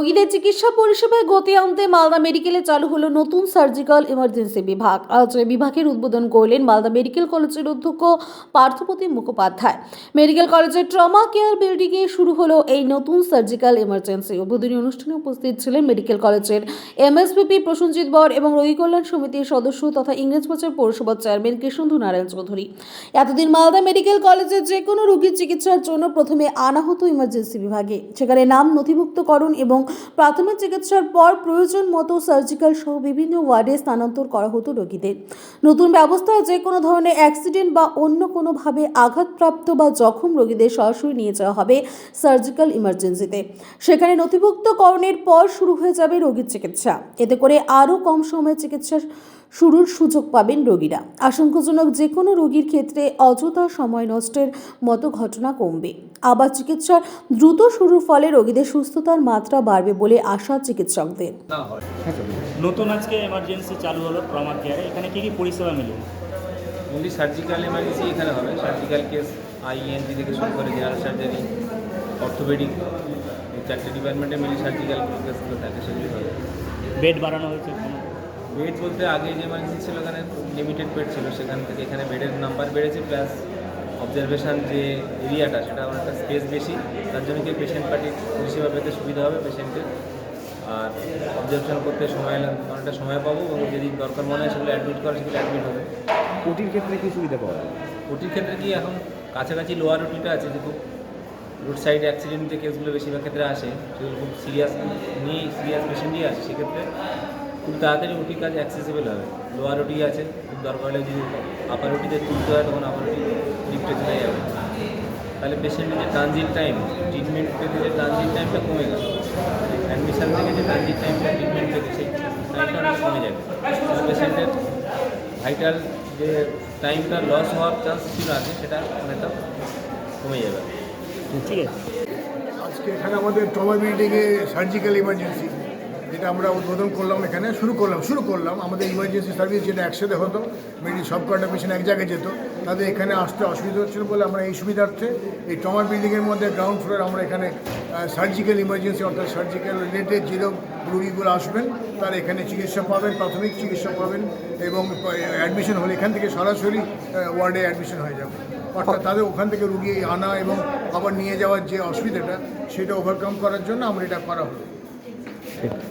রোগীদের চিকিৎসা পরিষেবায় গতি আনতে মালদা মেডিকেলে চালু হলো নতুন সার্জিক্যাল ইমার্জেন্সি বিভাগ। আজ বিভাগের উদ্বোধন করলেন মালদা মেডিকেল কলেজের অধ্যক্ষ পার্থপতি মুখোপাধ্যায়। মেডিকেল কলেজের ট্রমা কেয়ার বিল্ডিংয়ে শুরু হলো এই নতুন সার্জিক্যাল ইমার্জেন্সি। উদ্বোধনী অনুষ্ঠানে উপস্থিত ছিলেন মেডিকেল কলেজের এমএসপিপি প্রসেনজিৎ বর এবং রোগী কল্যাণ সমিতির সদস্য তথা ইংরেজবাজার পৌরসভার চেয়ারম্যান কৃষ্ণধু নারায়ণ চৌধুরী। এতদিন মালদা মেডিকেল কলেজে যে কোনো রোগীর চিকিৎসার জন্য প্রথমে আনা হতো ইমার্জেন্সি বিভাগে। সেখানে নাম নথিভুক্তকরণ এবং প্রাথমিক চিকিৎসার পর প্রয়োজন মতো সার্জিক্যাল সহ বিভিন্ন ওয়ার্ডে স্থানান্তর করা হতো রোগীদের। নতুন ব্যবস্থায় যে কোনো ধরনের অ্যাক্সিডেন্ট বা অন্য কোনোভাবে আঘাতপ্রাপ্ত বা জখম রোগীদের সরাসরি নিয়ে যাওয়া হবে সার্জিক্যাল ইমার্জেন্সিতে সেখানে নথিভুক্তকরণের পর শুরু হয়ে যাবে রোগীর চিকিৎসা। এতে করে আরও কম সময়ে চিকিৎসা শুরুর সুযোগ পাবেন রোগীরা। আশঙ্কাজনক যে কোনো রোগীর ক্ষেত্রে অযথা সময় নষ্টের মতো ঘটনা কমবে। আবার চিকিৎসার দ্রুত শুরুর ফলে রোগীদের সুস্থতার মাত্রা বাড়বে। বলে আশা চিকিৎসকদের। নতুন আজকে এমার্জেন্সি চালু হলো ট্রমা কেয়ারে এখানে কি কি পরিষেবা মিলবে মেনলি সার্জিক্যাল এমার্জেন্সি এখানে হবে। সার্জিক্যাল কেস আইএনটি থেকে শুরু করে জেনারেল সার্জারি অর্থোপেডিক এই চারটে ডিপার্টমেন্টে মেনলি সার্জিক্যাল কেসগুলো থাকে সেগুলি হবে। বেড বাড়ানো হয়েছে বেড বলতে আগে যে এমার্জেন্সি ছিল ওখানে লিমিটেড বেড ছিল সেখান থেকে এখানে বেডের নাম্বার বেড়েছে প্লাস অবজারভেশন যে এরিয়াটা সেটা অনেকটা স্পেস বেশি। তার জন্য কি পেশেন্ট পার্টির পরিষেবা পেতে সুবিধা হবে পেশেন্টের আর অবজারভেশন করতে সময় অনেকটা সময় পাবো এবং যদি দরকার মনে হয় সেগুলো অ্যাডমিট করে সেগুলো অ্যাডমিট হবে। ওটির ক্ষেত্রে কি সুবিধা পাওয়া যায়? ওটির ক্ষেত্রে কি এখন কাছাকাছি লোয়ার ওটিটা আছে যে খুব রোড সাইড অ্যাক্সিডেন্ট যে কেসগুলো বেশিরভাগ ক্ষেত্রে আসে সেগুলো খুব সিরিয়াস নিয়ে সিরিয়াস পেশেন্টই আসে সেক্ষেত্রে খুব তাড়াতাড়ি ওটি কাজ অ্যাক্সেসিবল হবে। লোয়ার রুটি আছে খুব দরকার হলে যদি আপার রুটিতে তুলতে হয় তখন আপার রুটি লিফটে চলে যাবে। তাহলে পেশেন্টের যে ট্রানজিট টাইম ট্রিটমেন্ট পেতে যে ট্রানজিট টাইমটা কমে গেল অ্যাডমিশন থেকে যে ট্রানজিট টাইমটা ট্রিটমেন্ট পেতে সেই টাইমটা অনেক কমে যাবে। পেশেন্টের ভাইটাল যে টাইমটা লস হওয়ার চান্স ছিল আগে সেটা অনেকটা কমে যাবে। ঠিক আছে। আজকে এখানে আমাদের ট্রমা বিল্ডিংয়ে সার্জিক্যাল ইমার্জেন্সি যেটা আমরা উদ্বোধন করলাম এখানে, শুরু করলাম শুরু করলাম। আমাদের ইমার্জেন্সি সার্ভিস যেটা একসাথে হতো মেনলি সব কটা পেশেন্ট এক জায়গায় যেত, তাদের এখানে আসতে অসুবিধা হচ্ছিল বলে আমরা এই সুবিধার্থে এই টমার বিল্ডিংয়ের মধ্যে গ্রাউন্ড ফ্লোরে আমরা এখানে সার্জিক্যাল ইমার্জেন্সি অর্থাৎ সার্জিক্যাল রিলেটেড যে রুগীগুলো আসবেন, তারা এখানে চিকিৎসা পাবেন, প্রাথমিক চিকিৎসা পাবেন এবং অ্যাডমিশন হলে এখান থেকে সরাসরি ওয়ার্ডে অ্যাডমিশন হয়ে যাবে। অর্থাৎ তাদের ওখান থেকে রুগী আনা এবং আবার নিয়ে যাওয়ার যে অসুবিধাটা, সেটা ওভারকাম করার জন্য আমরা এটা করা হলো।